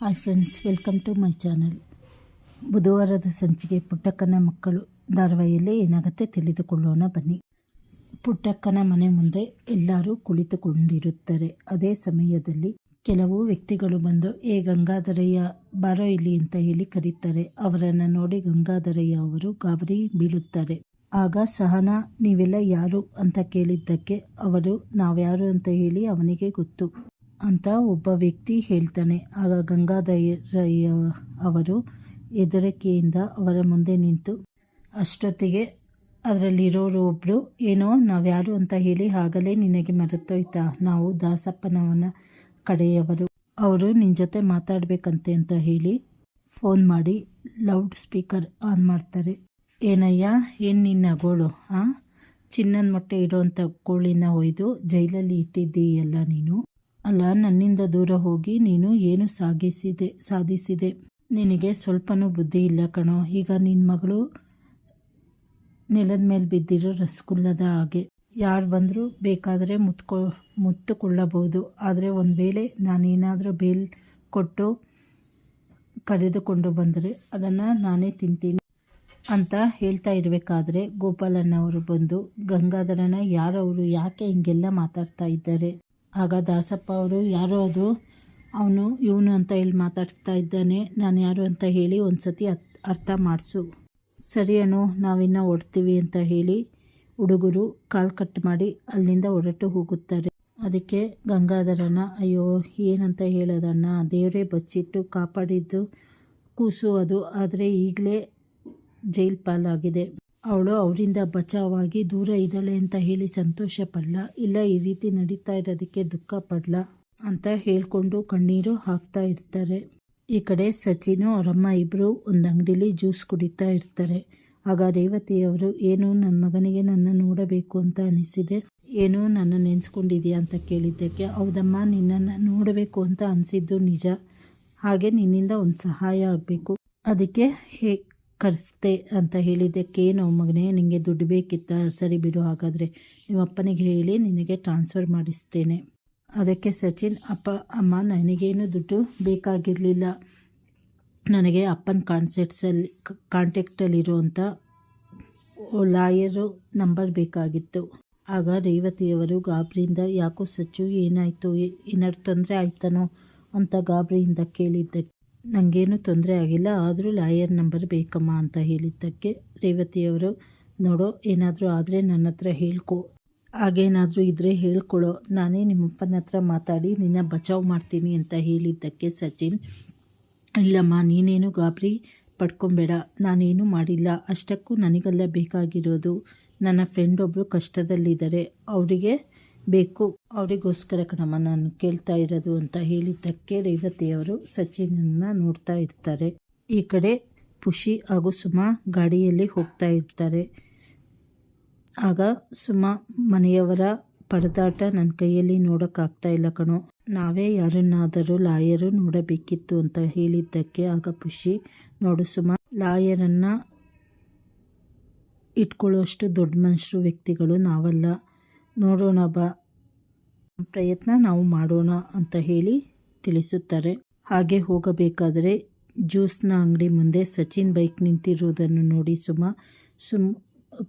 Hi friends, welcome to my channel. ಬುಧವಾರದ ಸಂಚಿಕೆ ಪುಟ್ಟಕ್ಕನ ಮಕ್ಕಳು ಧಾರಾವಾಹಿಯಲ್ಲಿ ಏನಾಗುತ್ತೆ ತಿಳಿದುಕೊಳ್ಳೋಣ ಬನ್ನಿ. ಪುಟ್ಟಕ್ಕನ ಮನೆ ಮುಂದೆ ಎಲ್ಲರೂ ಕುಳಿತುಕೊಂಡಿರುತ್ತಾರೆ. ಅದೇ ಸಮಯದಲ್ಲಿ ಕೆಲವು ವ್ಯಕ್ತಿಗಳು ಬಂದು, ಏ ಗಂಗಾಧರಯ್ಯ, ಬಾರೋ ಇಲ್ಲಿ ಅಂತ ಹೇಳಿ ಕರೀತಾರೆ. ಅವರನ್ನು ನೋಡಿ ಗಂಗಾಧರಯ್ಯ ಅವರು ಗಾಬರಿ ಬೀಳುತ್ತಾರೆ. ಆಗ, ಸಹನ, ನೀವೆಲ್ಲ ಯಾರು? ಅಂತ ಕೇಳಿದ್ದಕ್ಕೆ, ಅವರು ನಾವ್ಯಾರು? ಅಂತ ಹೇಳಿ ಅವನಿಗೆ ಗೊತ್ತು. ಅಂತ ಒಬ್ಬ ವ್ಯಕ್ತಿ ಹೇಳ್ತಾನೆ. ಆಗ ಗಂಗಾಧರಯ್ಯ ಅವರು ಹೆದರಿಕೆಯಿಂದ ಅವರ ಮುಂದೆ ನಿಂತು, ಅಷ್ಟೊತ್ತಿಗೆ ಅದರಲ್ಲಿರೋರು ಒಬ್ಬರು ಏನೋ, ನಾವ್ಯಾರು ಅಂತ ಹೇಳಿ ಆಗಲೇ ನಿನಗೆ ಮರೆತೋಯ್ತಾ? ನಾವು ದಾಸಪ್ಪನವನ ಕಡೆಯವರು. ಅವರು ನಿನ್ನ ಜೊತೆ ಮಾತಾಡಬೇಕಂತೆ ಅಂತ ಹೇಳಿ ಫೋನ್ ಮಾಡಿ ಲೌಡ್ ಸ್ಪೀಕರ್ ಆನ್ ಮಾಡ್ತಾರೆ. ಏನಯ್ಯ, ಏನು ನಿನ್ನ ಗೋಳು? ಹಾಂ ಚಿನ್ನದ ಮೊಟ್ಟೆ ಇಡೋವಂಥ ಕೋಳಿನ ಒಯ್ದು ಜೈಲಲ್ಲಿ ಇಟ್ಟಿದ್ದೀಯಲ್ಲ ನೀನು? ಅಲ್ಲ, ನನ್ನಿಂದ ದೂರ ಹೋಗಿ ನೀನು ಏನು ಸಾಗಿಸಿದೆ, ಸಾಧಿಸಿದೆ? ನಿನಗೆ ಸ್ವಲ್ಪನೂ ಬುದ್ಧಿ ಇಲ್ಲ ಕಣೋ. ಈಗ ನಿನ್ನ ಮಗಳು ನೆಲದ ಮೇಲೆ ಬಿದ್ದಿರೋ ರಸಗುಲ್ಲದ ಹಾಗೆ. ಯಾರು ಬಂದರೂ ಬೇಕಾದರೆ ಮುತ್ಕೊ, ಮುತ್ತುಕೊಳ್ಳಬಹುದು. ಆದರೆ ಒಂದು ವೇಳೆ ನಾನೇನಾದರೂ ಬೇಲ್ ಕೊಟ್ಟು ಕರೆದುಕೊಂಡು ಬಂದರೆ ಅದನ್ನು ನಾನೇ ತಿಂತೀನಿ ಅಂತ ಹೇಳ್ತಾ ಇರಬೇಕಾದ್ರೆ ಗೋಪಾಲಣ್ಣವರು ಬಂದು ಗಂಗಾಧರನ ಯಾರವರು, ಯಾಕೆ ಹಿಂಗೆಲ್ಲ ಮಾತಾಡ್ತಾ ಇದ್ದಾರೆ? ಆಗ ದಾಸಪ್ಪ ಅವರು, ಯಾರೋ ಅದು? ಅವನು ಇವನು ಅಂತ ಹೇಳಿ ಮಾತಾಡ್ತಾ ಇದ್ದಾನೆ. ನಾನು ಯಾರು ಅಂತ ಹೇಳಿ ಒಂದು ಸತಿ ಅರ್ಥ ಮಾಡಿಸು. ಸರಿ ಅಣ್ಣು, ನಾವಿನ್ನ ಹೊಡ್ತೀವಿ ಅಂತ ಹೇಳಿ ಹುಡುಗರು ಕಾಲು ಕಟ್ ಮಾಡಿ ಅಲ್ಲಿಂದ ಹೊರಟು ಹೋಗುತ್ತಾರೆ. ಅದಕ್ಕೆ ಗಂಗಾಧರನ ಅಯ್ಯೋ, ಏನಂತ ಹೇಳೋದಣ್ಣ ದೇವರೇ ಬಚ್ಚಿಟ್ಟು ಕಾಪಾಡಿದ್ದು ಕೂಸು ಅದು. ಆದರೆ ಈಗಲೇ ಜೈಲ್ ಪಾಲಾಗಿದೆ. ಅವಳು ಅವರಿಂದ ಬಚಾವಾಗಿ ದೂರ ಇದ್ದಾಳೆ ಅಂತ ಹೇಳಿ ಸಂತೋಷ ಪಡ್ಲ. ಇಲ್ಲ, ಈ ರೀತಿ ನಡೀತಾ ಇರೋದಕ್ಕೆ ದುಃಖ ಪಡ್ಲ ಅಂತ ಹೇಳ್ಕೊಂಡು ಕಣ್ಣೀರು ಹಾಕ್ತಾ ಇರ್ತಾರೆ. ಈ ಕಡೆ ಸಚಿನು, ಅವರಮ್ಮ ಇಬ್ಬರು ಒಂದು ಅಂಗಡಿಲಿ ಜ್ಯೂಸ್ ಕುಡಿತಾ ಇರ್ತಾರೆ. ಆಗ ರೇವತಿಯವರು, ಏನು ನನ್ನ ಮಗನಿಗೆ ನನ್ನ ನೋಡಬೇಕು ಅಂತ ಅನಿಸಿದೆ. ಏನು, ನನ್ನ ನೆನೆಸ್ಕೊಂಡಿದ್ಯಾ ಅಂತ ಕೇಳಿದ್ದಕ್ಕೆ, ಹೌದಮ್ಮ, ನಿನ್ನನ್ನು ನೋಡಬೇಕು ಅಂತ ಅನಿಸಿದ್ದು ನಿಜ. ಹಾಗೆ ನಿನ್ನಿಂದ ಒಂದು ಸಹಾಯ ಆಗಬೇಕು. ಅದಕ್ಕೆ ಹೇ ಕರೆಸ್ತೆ ಅಂತ ಹೇಳಿದ್ದಕ್ಕೆ ಏನು ಮಗನೇ ನಿನಗೆ ದುಡ್ಡು ಬೇಕಿತ್ತ? ಸರಿ ಬಿಡು, ಹಾಗಾದರೆ ನಿಮ್ಮ ಅಪ್ಪನಿಗೆ ಹೇಳಿ ನಿನಗೆ ಟ್ರಾನ್ಸ್ಫರ್ ಮಾಡಿಸ್ತೇನೆ. ಅದಕ್ಕೆ ಸಚಿನ್, ಅಪ್ಪ, ಅಮ್ಮ, ನನಗೇನು ದುಡ್ಡು ಬೇಕಾಗಿರಲಿಲ್ಲ. ನನಗೆ ಅಪ್ಪನ ಕಾನ್ಸೆಟ್ಸಲ್ಲಿ ಕಾಂಟ್ಯಾಕ್ಟಲ್ಲಿರುವಂಥ ಲಾಯರು ನಂಬರ್ ಬೇಕಾಗಿತ್ತು. ಆಗ ರೇವತಿಯವರು, ಗಾಬರಿಯಿಂದ ಯಾಕೋ ಸಚ್ಚು, ಏನಾಯಿತು? ಏನಾದ್ರು ತೊಂದರೆ ಆಯ್ತಾನೋ? ಅಂತ ಗಾಬರಿಯಿಂದ ಕೇಳಿದ್ದಕ್ಕೆ ನನಗೇನು ತೊಂದರೆ ಆಗಿಲ್ಲ. ಆದರೂ ಲಾಯರ್ ನಂಬರ್ ಬೇಕಮ್ಮ ಅಂತ ಹೇಳಿದ್ದಕ್ಕೆ ರೇವತಿಯವರು, ನೋಡೋ, ಏನಾದರೂ ಆದರೆ ನನ್ನ ಹತ್ರ ಹೇಳ್ಕೊ. ಹಾಗೇನಾದರೂ ಇದ್ದರೆ ಹೇಳ್ಕೊಳ್ಳೋ ನಾನೇ ನಿಮ್ಮಪ್ಪನ ಹತ್ರ ಮಾತಾಡಿ ನಿನ್ನ ಬಚಾವ್ ಮಾಡ್ತೀನಿ ಅಂತ ಹೇಳಿದ್ದಕ್ಕೆ ಸಚಿನ್, ಇಲ್ಲಮ್ಮ, ನೀನೇನು ಗಾಬರಿ ಪಡ್ಕೊಬೇಡ. ನಾನೇನು ಮಾಡಿಲ್ಲ. ಅಷ್ಟಕ್ಕೂ ನನಗೆಲ್ಲ ಬೇಕಾಗಿರೋದು. ನನ್ನ ಫ್ರೆಂಡ್ ಒಬ್ಬರು ಕಷ್ಟದಲ್ಲಿದ್ದಾರೆ. ಅವರಿಗೆ ಬೇಕು. ಅವರಿಗೋಸ್ಕರ ಕಣಮ್ಮ, ನಾನು ಕೇಳ್ತಾ ಇರೋದು ಅಂತ ಹೇಳಿದ್ದಕ್ಕೆ ರೇವತಿಯವರು ಸಚಿನನ್ನ ನೋಡ್ತಾ ಇರ್ತಾರೆ. ಈ ಕಡೆ ಖುಷಿ ಹಾಗೂ ಸುಮಾ ಗಾಡಿಯಲ್ಲಿ ಹೋಗ್ತಾ ಇರ್ತಾರೆ. ಆಗ ಸುಮಾ ಮನೆಯವರ ಪರದಾಟ ನನ್ನ ಕೈಯಲ್ಲಿ ನೋಡೋಕ್ಕಾಗ್ತಾ ಇಲ್ಲ ಕಣೋ. ನಾವೇ ಯಾರನ್ನಾದರೂ ಲಾಯರು ನೋಡಬೇಕಿತ್ತು ಅಂತ ಹೇಳಿದ್ದಕ್ಕೆ ಆಗ ಖುಷಿ ನೋಡು ಸುಮಾ, ಲಾಯರನ್ನು ಇಟ್ಕೊಳ್ಳೋಷ್ಟು ದೊಡ್ಡ ಮನುಷ್ಯರು ವ್ಯಕ್ತಿಗಳು ನಾವಲ್ಲ. ನೋಡೋಣ ಬಾ. ಪ್ರಯತ್ನ ನಾವು ಮಾಡೋಣ ಅಂತ ಹೇಳಿ ತಿಳಿಸುತ್ತಾರೆ. ಹಾಗೆ ಹೋಗಬೇಕಾದರೆ ಜ್ಯೂಸ್ನ ಅಂಗಡಿ ಮುಂದೆ ಸಚಿನ್ ಬೈಕ್ ನಿಂತಿರುವುದನ್ನು ನೋಡಿ ಸುಮ. ಸುಮ್,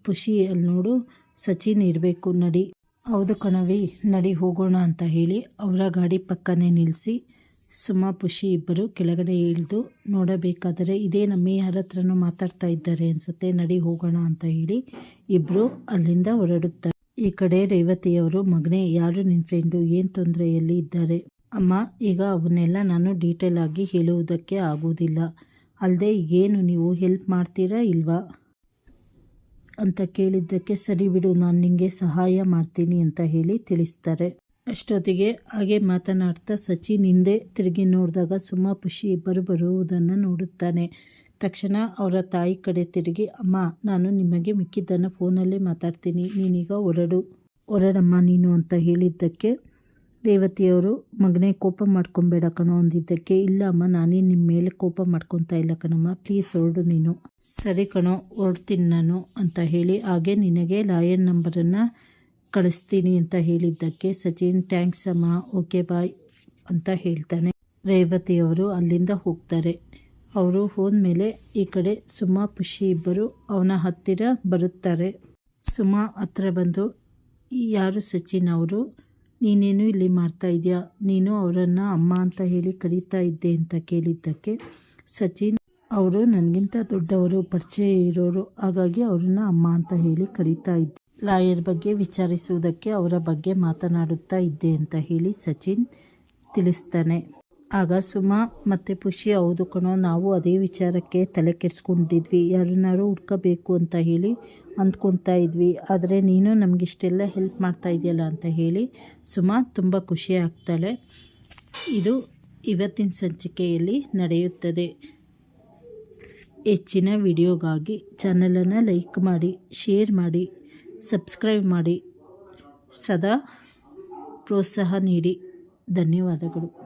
ಖುಷಿ ಅಲ್ಲಿ ನೋಡು, ಸಚಿನ್ ಇರಬೇಕು, ನಡಿ. ಹೌದು ಕಣವಿ ನಡಿ ಹೋಗೋಣ ಅಂತ ಹೇಳಿ ಅವರ ಗಾಡಿ ಪಕ್ಕನೇ ನಿಲ್ಲಿಸಿ ಸುಮ, ಖುಷಿ ಇಬ್ಬರು ಕೆಳಗಡೆ ಇಳಿದು ನೋಡಬೇಕಾದರೆ ಇದೇ ನಮ್ಮ ಯಾರ ಹತ್ರನೂ ಮಾತಾಡ್ತಾ ಇದ್ದಾರೆ ಅನ್ಸುತ್ತೆ, ನಡಿ ಹೋಗೋಣ ಅಂತ ಹೇಳಿ ಇಬ್ಬರು ಅಲ್ಲಿಂದ ಹೊರಡುತ್ತಾರೆ. ಈ ಕಡೆ ರೇವತಿಯವರು, ಮಗನೇ, ಯಾರು ನಿನ್ನ ಫ್ರೆಂಡು ಏನು ತೊಂದರೆಯಲ್ಲಿ ಇದ್ದಾರೆ? ಅಮ್ಮ, ಈಗ ಅವನ್ನೆಲ್ಲ ನಾನು ಡೀಟೇಲ್ ಆಗಿ ಹೇಳುವುದಕ್ಕೆ ಆಗುವುದಿಲ್ಲ. ಅಲ್ಲದೆ ಏನು ನೀವು ಹೆಲ್ಪ್ ಮಾಡ್ತೀರಾ ಇಲ್ವಾ? ಅಂತ ಕೇಳಿದ್ದಕ್ಕೆ ಸರಿ ಬಿಡು, ನಾನು ನಿಮಗೆ ಸಹಾಯ ಮಾಡ್ತೀನಿ ಅಂತ ಹೇಳಿ ತಿಳಿಸ್ತಾರೆ. ಅಷ್ಟೊತ್ತಿಗೆ ಹಾಗೆ ಮಾತನಾಡ್ತಾ ಸಚಿನ್ ಹಿಂದೆ ತಿರುಗಿ ನೋಡಿದಾಗ ಸುಮಾ ಖುಷಿ ಇಬ್ಬರು ಬರುವುದನ್ನು ನೋಡುತ್ತಾನೆ. ತಕ್ಷಣ ಅವರ ತಾಯಿ ಕಡೆ ತಿರುಗಿ, ಅಮ್ಮ, ನಾನು ನಿಮಗೆ ಮಿಕ್ಕಿದ್ದನ್ನು ಫೋನಲ್ಲೇ ಮಾತಾಡ್ತೀನಿ, ನೀನೀಗ ಹೊರಡು. ಹೊರಡಮ್ಮ ನೀನು ಅಂತ ಹೇಳಿದ್ದಕ್ಕೆ ರೇವತಿಯವರು ಮಗನೇ ಕೋಪ ಮಾಡ್ಕೊಬೇಡ ಕಣೋ ಅಂದಿದ್ದಕ್ಕೆ, ಇಲ್ಲ ಅಮ್ಮ, ನಾನೇ ನಿಮ್ಮ ಮೇಲೆ ಕೋಪ ಮಾಡ್ಕೊತಾ ಇಲ್ಲ ಕಣಮ್ಮ ಪ್ಲೀಸ್ ಹೊರಡು ನೀನು. ಸರಿ ಕಣೋ, ಹೊರಡ್ತೀನಿ ನಾನು ಅಂತ ಹೇಳಿ, ಹಾಗೆ ನಿನಗೆ ಲಾಯರ್ ನಂಬರನ್ನು ಕಳಿಸ್ತೀನಿ ಅಂತ ಹೇಳಿದ್ದಕ್ಕೆ ಸಚಿನ್, ಥ್ಯಾಂಕ್ಸ್ ಅಮ್ಮ, ಓಕೆ ಬಾಯ್ ಅಂತ ಹೇಳ್ತಾನೆ. ರೇವತಿಯವರು ಅಲ್ಲಿಂದ ಹೋಗ್ತಾರೆ. ಅವರು ಹೋದ್ಮೇಲೆ ಈ ಕಡೆ ಸುಮಾ, ಪುಷಿ ಇಬ್ಬರು ಅವನ ಹತ್ತಿರ ಬರುತ್ತಾರೆ. ಸುಮಾ ಹತ್ರ ಬಂದು, "ಈ ಯಾರು ಸಚಿನ್ ಅವರು? ನೀನೇನು ಇಲ್ಲಿ ಮಾಡ್ತಾ ಇದೆಯಾ? ನೀನು ಅವರನ್ನು ಅಮ್ಮ ಅಂತ ಹೇಳಿ ಕರೀತಾ ಇದ್ದೆ ಅಂತ ಕೇಳಿದ್ದಕ್ಕೆ ಸಚಿನ್ ಅವರು ನನಗಿಂತ ದೊಡ್ಡವರು, ಪರಿಚಯ ಇರೋರು, ಹಾಗಾಗಿ ಅವ್ರನ್ನ ಅಮ್ಮ ಅಂತ ಹೇಳಿ ಕರೀತಾ ಇದ್ದೆ. ಲಾಯರ್ ಬಗ್ಗೆ ವಿಚಾರಿಸುವುದಕ್ಕೆ ಅವರ ಬಗ್ಗೆ ಮಾತನಾಡುತ್ತಾ ಇದ್ದೆ ಅಂತ ಹೇಳಿ ಸಚಿನ್ ತಿಳಿಸ್ತಾನೆ. ಆಗ ಸುಮಾ ಮತ್ತು ಖುಷಿ ಹೌದು ಕಣೋ, ನಾವು ಅದೇ ವಿಚಾರಕ್ಕೆ ತಲೆ ಕೆಡಿಸ್ಕೊಂಡಿದ್ವಿ. ಯಾರನ್ನಾರು ಹುಡ್ಕಬೇಕು ಅಂತ ಹೇಳಿ ಅಂದ್ಕೊಳ್ತಾ ಇದ್ವಿ. ಆದರೆ ನೀನು ನಮಗಿಷ್ಟೆಲ್ಲ ಹೆಲ್ಪ್ ಮಾಡ್ತಾ ಇದೆಯಲ್ಲ ಅಂತ ಹೇಳಿ ಸುಮಾ ತುಂಬ ಖುಷಿ ಆಗ್ತಾಳೆ. ಇದು ಇವತ್ತಿನ ಸಂಚಿಕೆಯಲ್ಲಿ ನಡೆಯುತ್ತದೆ. ಹೆಚ್ಚಿನ ವಿಡಿಯೋಗಾಗಿ ಚಾನಲನ್ನು ಲೈಕ್ ಮಾಡಿ, ಶೇರ್ ಮಾಡಿ, ಸಬ್ಸ್ಕ್ರೈಬ್ ಮಾಡಿ. ಸದಾ ಪ್ರೋತ್ಸಾಹ ನೀಡಿ. ಧನ್ಯವಾದಗಳು.